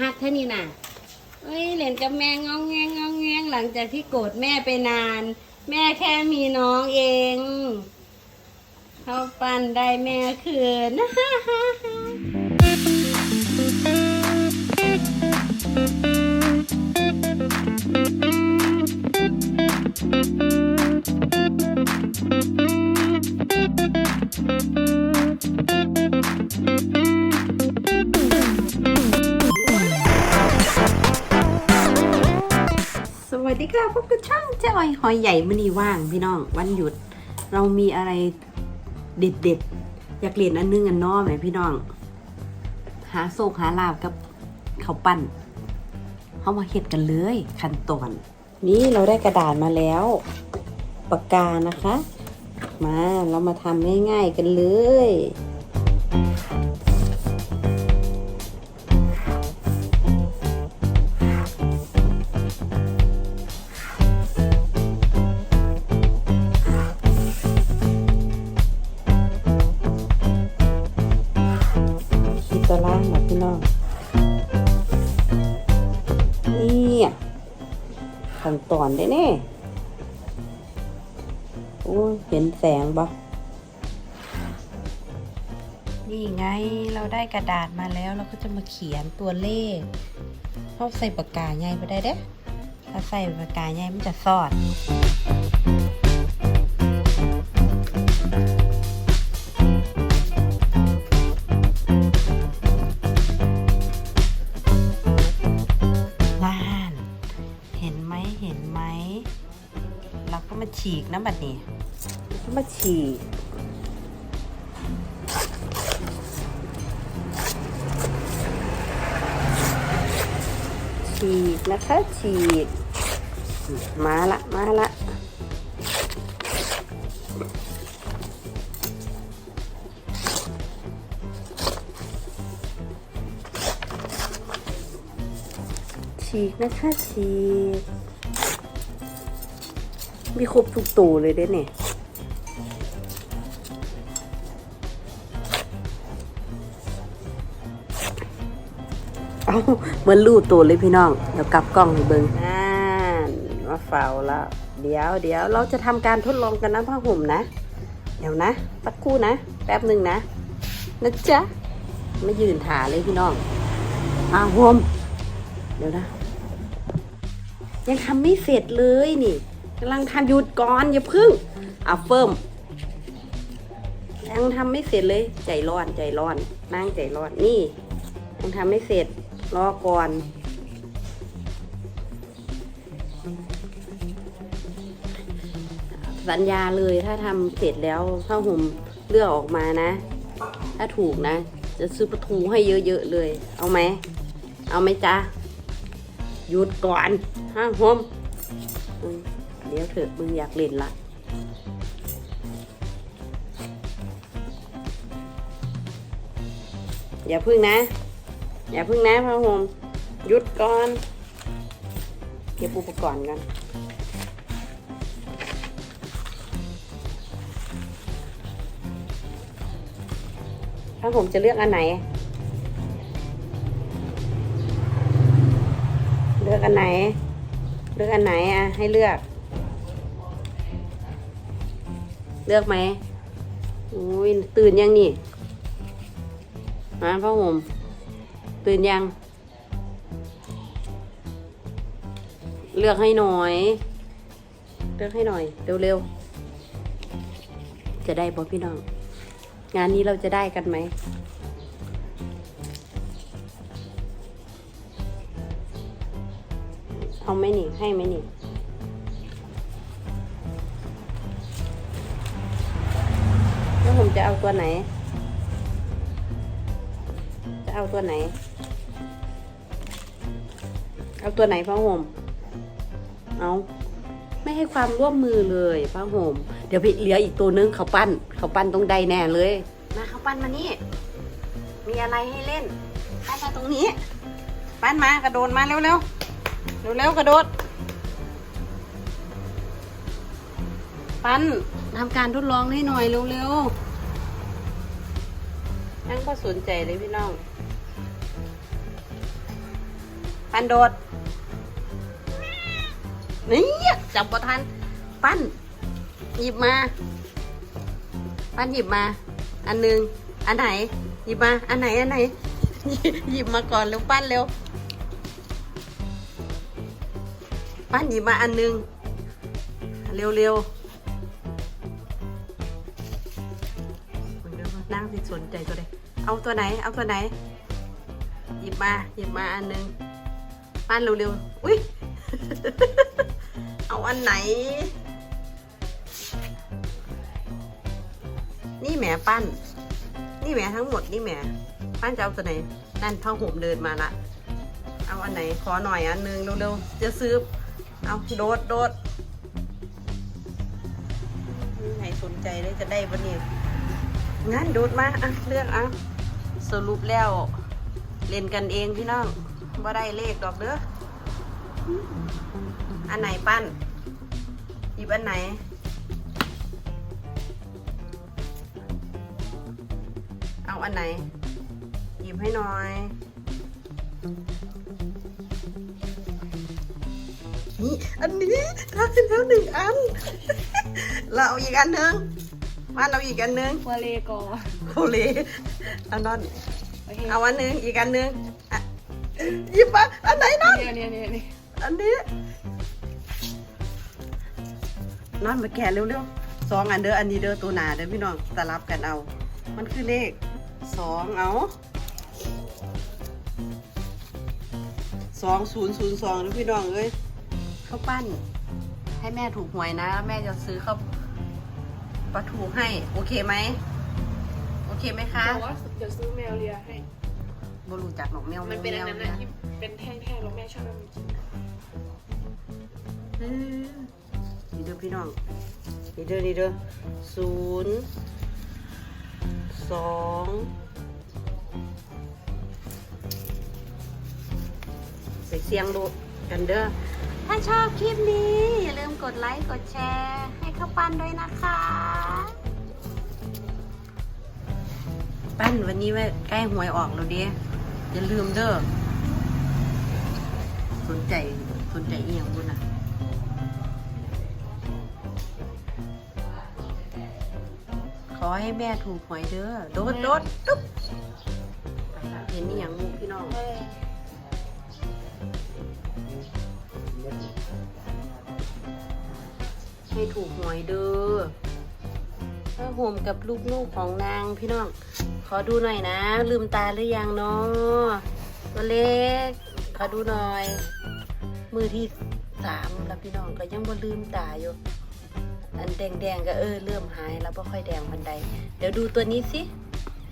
ฮักแค่นี้น่ะเอ้ยเหรนกับแม่งองแงงงองแงงหลังจากที่โกรธแม่ไปนาน แม่แค่มีน้องเอง เขาปั้นได้แม่คืนส กับช่องเจ้าอ้อยหอยใหญ่มันนี่ว่างพี่น้องวันหยุดเรามีอะไรเด็ดๆอยากเรียนอันนึงอันนอไหมพี่น้อง หาโซกหาลาบกับเขาปั้นเขามาเห็ดกันเลยขั้นตอนนี่เราได้กระดาษมาแล้วปากกานะคะ มาเรามาทำง่ายๆกันเลย ตัวล่างหมดพี่น้องนี่อะขั้นตอนได้แน่โอ้เห็นแสงบ่นี่ไงเราได้กระดาษมาแล้วเราก็จะมาเขียนตัวเลขเพราะใส่ปากกาใหญ่ไปได้เด้ถ้าใส่ปากกาใหญ่มันจะสอด เราก็มาฉีกนะบัดนี้ก็มาฉีกฉีกนะคะฉีกมาละ มาละฉีกนะคะฉีก มีครบทุกตัวเลยเด้เนี่ยเอาเหมือนรูดตัวเลยพี่น้อง เดี๋ยวกลับกล้องให้เบิงอ่ามาเฝ้าแล้ว เดี๋ยวเดี๋ยวเราจะทำการทดลองกันนะผ้าห่มนะ เดี๋ยวนะสักครู่นะ แป๊บหนึ่งนะนะจ๊ะไม่ยืนถาเลยพี่น้องอาห่มเดี๋ยวนะ ยังทำไม่เสร็จเลยนี่ กำลังทำหยุดก่อนอย่าพึ่งอะเฟิ่มยังทำไม่เสร็จเลยใจร้อนใจร้อนนั่งใจร้อนนี่ยังทำไม่เสร็จรอก่อนสัญญาเลยถ้าทำเสร็จแล้วถ้าห่มเลือกออกมานะ ถ้าถูกนะ จะซื้อประทูให้เยอะๆเลย เอาไหม เอาไหมจ๊ะหยุดก่อนห้าห่ม อืมเดี๋ยวเถอะมึงอยากเล่นละอย่าพึ่งนะ อย่าพึ่งนะพ่อห่มหยุดก่อน เก็บอุปกรณ์กันถ้าผมจะเลือกอันไหน เลือกอันไหน เลือกอันไหนอะให้เลือก เลือกไหมอุ้ยตื่นยังนี่มาพ่อหมตื่นยัง เลือกให้หน่อย เลือกให้หน่อย เร็วๆ จะได้บ่พี่น้อง งานนี้เราจะได้กันไหมเอาไหมนี่ ให้ไหมนี่ จะเอาตัวไหน จะเอาตัวไหน เอาตัวไหนพ่อห่มเอาไม่ให้ความร่วมมือเลยพ่อห่มเดี๋ยวไปเหลืออีกตัวนึงเขาปั้น เขาปั้นตรงใดแน่เลย มาเขาปั้นมานี่ มีอะไรให้เล่นปั้นมาตรงนี้ ปั้นมากระโดดมาเร็วๆเร็วๆกระโดดปั้นทำการทดลองให้หน่อยเร็วๆ ยังก็สนใจเลยพี่น้อง ปั้นโดด นี่จับประทัน ปั้น หยิบมา ปั้นหยิบมา อันหนึ่งอันไหน หยิบมา อันไหน อันไหน หยิบมาก่อนเร็วปั้นเร็ว ปั้นหยิบมาอันหนึ่งเร็วเร็วๆนั่งสิสนใจตัวใด เอาตัวไหน เอาตัวไหน หยิบมา หยิบมาอันหนึ่งปั้นเร็วๆ อุ้ย เอาอันไหน นี่แหมปั้น นี่แหมทั้งหมดนี่แหมปั้นจะเอาตัวไหน นั่นผ้าห่มเดินมาละ เอาอันไหน ขอหน่อยอันหนึงเร็วๆ จะซื้อ เอาโดดโดดนี่ไหนสนใจเลยจะได้ปะเนี่ยงั้นโดดมา อะ เลือกเอา สรุปแล้ว เล่นกันเองพี่น้องว่าได้เลขดอกเด้ออันไหนปั้นหยิบอันไหน เอาอันไหน หยิบให้หน่อย นี่ อันนี้ได้แล้วหนึ่งอัน เราเอาอีกอันหนึ่ง มาเราอีกอันหนึ่งวาเลกอโคเลเอานอน โอเคเอาอันหนึ่งอีกอันหนึ่งอะหยิบมาอันไหนนอนเนี่ยเนี่ยเนี่ยเนี่ยอันนี้นอนมาแกะเร็วๆสองอันเด้ออันนี้เด้อตัวหนาเด้อพี่น้องสลับกันเอา มันคือเลขสองเอาสองศูนย์ศูนย์สองเด้อพี่น้องเอ้ยข้าวปั้น ให้แม่ถูกหวยนะแล้วแม่จะซื้อข้าว ปลาทูให้ โอเคไหม โอเคไหมคะบอกว่าเดี๋ยวซื้อแมวเลียให้บรู้จักหนอกแมวแมมันวเป็นแมอันวนั้นนะนะที่เป็นแท่งๆแล้วแม่ชอบเอามากินเออนี่เด้อพี่น้องนี่เด้อนี่เด้อศูนย์สองใส่เสียงดูกันเด้อถ้าชอบคลิปนี้อย่าลืม กดไลค์ กดแชร์ ให้ข้าวปั้นด้วยนะคะ ปั้นวันนี้ว่าใกล้หวยออกแล้วเด้อย่าลืมเด้อ สนใจสนใจเอียงบุญนะขอให้แม่ถูกหวยเด้อ โดดโดดตุ๊บเห็นนี่ยังบุพี่น้อง ให้ถูกหวยเด้อผ้าห่มกับลูกๆของนางพี่น้อง ขอดูหน่อยนะ ลืมตาหรือยังเนาะตัวเล็ก ขอดูหน่อย มือที่สามแล้วพี่น้องก็ยังบ่ลืมตาอยู่ อันแดงๆก็เออเริ่มหายแล้วบ่ค่อยแดงพันใดเดี๋ยวดูตัวนี้สิ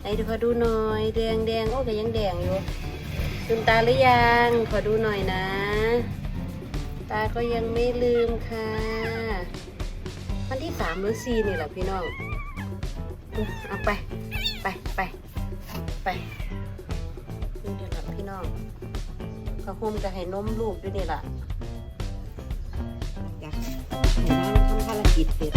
ไหนดูขอดูหน่อย แดงแดงๆโอ้ก็ยังแดงอยู่ลืมตาหรือยัง ขอดูหน่อยนะ ตาก็ยังไม่ลืมค่ะ วันที่สามหรือสี่นี่แหละพี่น้องเอาไป ไปไปไปนี่เดี๋ยวละพี่น้องกระหุ่มจะให้นมลูกด้วยนี่ล่ะอยากให้น้องทำภารกิจเสร็จ